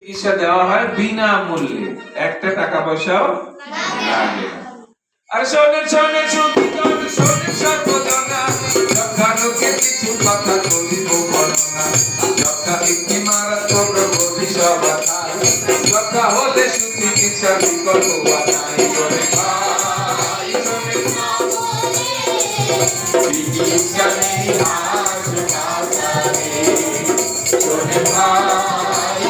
চিকিৎসা দেওয়া হয় বিনামূল্যে। একটা টাকা পয়সাও লাগে। আর শোনেন চিকিৎসা নেই ভাই।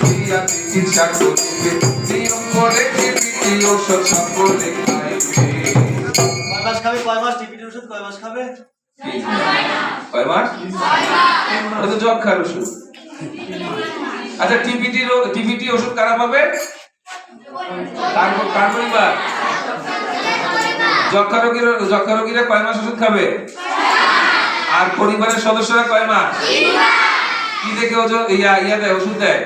বোধন দেখিয়া চিকিৎসা করিবে নিয়ম করে পিপিটি ওষুধ সকলে খাইবে কয় মাস খাবে? কয় মাস টিপিটির ওষুধ কয় মাস খাবে? কয় মাস ওটা তো যক্ষার ওষুধ। আচ্ছা টিপিটি টিপিটি ওষুধ কারা পাবে? কার পরিবার যক্ষা রোগীর যক্ষা রোগীরা কয় মাস ওষুধ খাবে? আর পরিবারের সদস্যরা কয় মাস কি দেখে ওজন ইয়া ইয়া দেয় ওষুধ দেয়?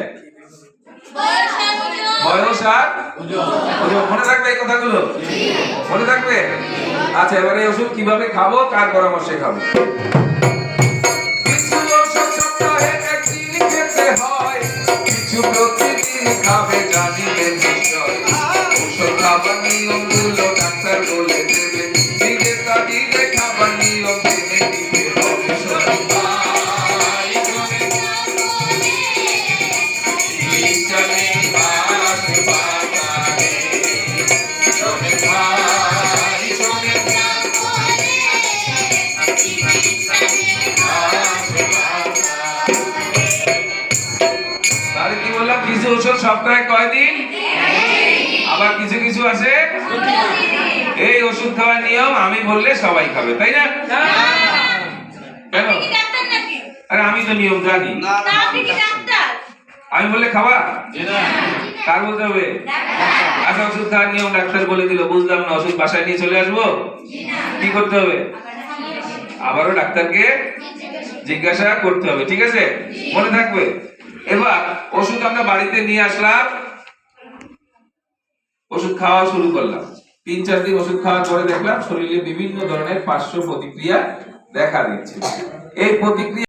আচ্ছা কীভাবে খাব কার পরামর্শে খাব? প্রতিদিন খাবে নিশ্চয়। ওষুধ খাবার নিয়মগুলো ডাক্তার কিছু ওষুধ সপ্তাহে কয়দিন? আবার কিছু কিছু আছে? এই ওষুধ খাওয়ার নিয়ম আমি বললে সবাই খাবে তাই না? কেন? আরে আমি তো নিয়ম জানি। আমি বললে খাবা? কার বলতে হবে? আচ্ছা ওষুধ খাওয়ার নিয়ম ডাক্তার বলে দিল বুঝলাম না ওষুধ বাসায় নিয়ে চলে আসব? কি করতে হবে? আবারও ডাক্তারকে জিজ্ঞাসা করতে হবে ঠিক আছে? মনে থাকবে? এবার ওষুধ আমরা বাড়িতে নিয়ে আসলাম। ওষুধ খাওয়া শুরু করলাম। তিন, চার দিন ওষুধ খাওয়ার পরে দেখলাম শরীরে বিভিন্ন ধরনের পার্শ্ব প্রতিক্রিয়া দেখা দিচ্ছে। এই প্রতিক্রিয়া